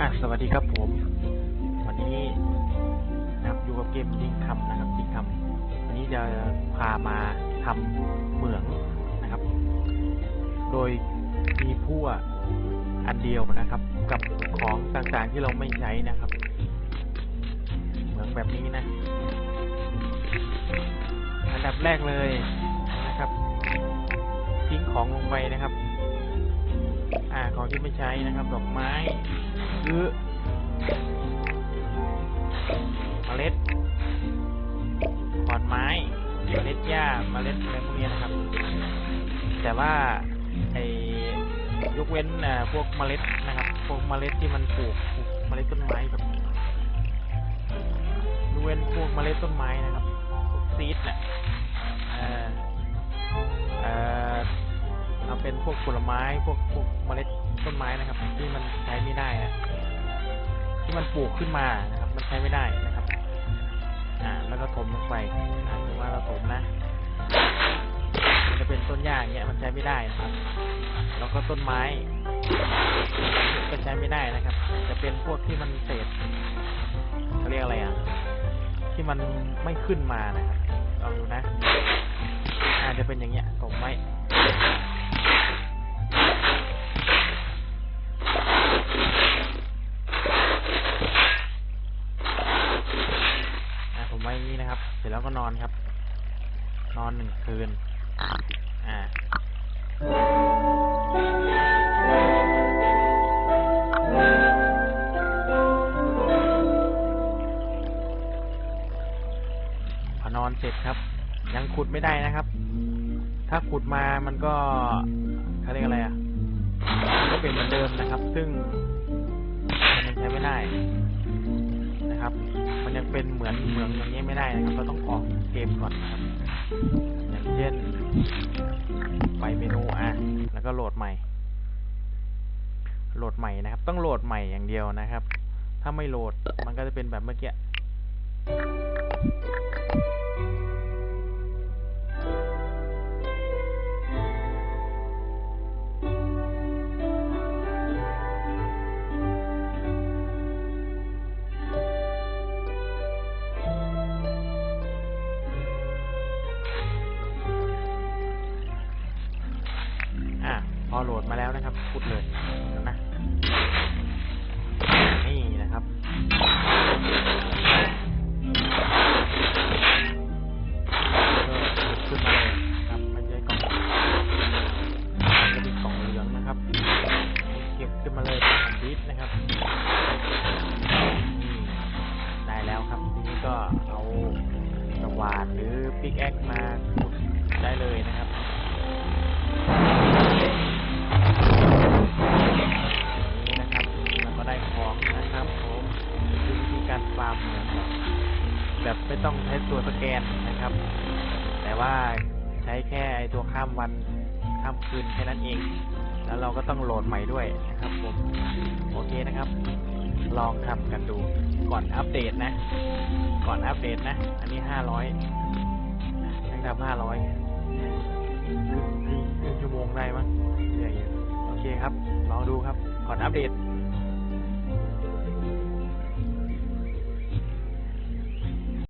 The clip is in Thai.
อะสวัสดีครับผม วันนี้นะครับอยู่กับเกมยิงคำนะครับยิงคำวันนี้จะพามาทำเหมืองนะครับ โดยมีพั่วอันเดียวนะครับ กับของต่างๆที่เราไม่ใช้นะครับ เหมืองแบบนี้นะ อันดับแรกเลยนะครับ ทิ้งของลงไปนะครับ ของที่ไม่ใช้นะครับ ดอกไม้คือเมล็ดขอนไม้เมล็ดหญ้าเมล็ดอะไรพวกนี้นะครับ แต่ว่าไอยกเว้นอ่าพวกเมล็ดนะครับ พวกเมล็ดที่มันปลูกเมล็ดต้นไม้แบบยกเว้นพวกเมล็ดต้นไม้นะครับพวกซีดน่ะเอ่อเอ่อ เป็นพวกผลไม้พวกพวกเมล็ดต้นไม้นะครับ ที่มันใช้ไม่ได้นะที่มันปลูกขึ้นมานะครับ มันใช้ไม่ได้นะครับ อ่า แล้วก็ถมลงไปอ่าถือว่าเราถมนะ มันจะเป็นต้นหญ้าอย่างเงี้ยมันใช้ไม่ได้นะครับ แล้วก็ต้นไม้ก็ใช้ไม่ได้นะครับ จะเป็นพวกที่มันเศษเขาเรียกอะไรอะ ที่มันไม่ขึ้นมานะครับลองดูนะอาจจะเป็นอย่างเงี้ยถมไว้ เสร็จแล้วก็นอนครับ นอนหนึ่งคืน อ่าพอนอนเสร็จครับ ยังขุดไม่ได้นะครับ ถ้าขุดมามันก็เขาเรียกอะไรอะมันก็เป็นเหมือนเดิมนะครับ ซึ่งมันยังใช้ไม่ได้นะครับ มันยังเป็นเหมือนเหมืองอย่างนี้ไม่ได้นะครับเราต้องออกเกมก่อนนะครับอย่างเช่น ไปเมนูอะแล้วก็โหลดใหม่ โหลดใหม่นะครับ ต้องโหลดใหม่อย่างเดียวนะครับ ถ้าไม่โหลดมันก็จะเป็นแบบเมื่อกี้ พุดเลยนะนี่นะครับก็ขึ้นมาเลยครับไม่ใช่กล่องจะเป็นกล่องเหลืองนะครับเก็บขึ้นมาเลยเป็นแผ่นดิสนะครับนี่ได้แล้วครับทีนี้ก็เอาสว่านหรือปิกแอคมาขุดได้เลยนะครับ แบบไม่ต้องใช้ตัวสแกนนะครับ แต่ว่าใช้แค่ไอตัวข้ามวันข้ามคืนแค่นั้นเอง แล้วเราก็ต้องโหลดใหม่ด้วยนะครับผมโอเคนะครับ ลองทำกันดูก่อนอัปเดตนะ ก่อนอัปเดตนะ อันนี้ห้าร้อยตั้งทำห้าร้อยครึ่งครึ่งครึ่งชั่วโมงได้มั้งเหนื่อยอยู่โอเคครับ ลองดูครับ ก่อนอัปเดต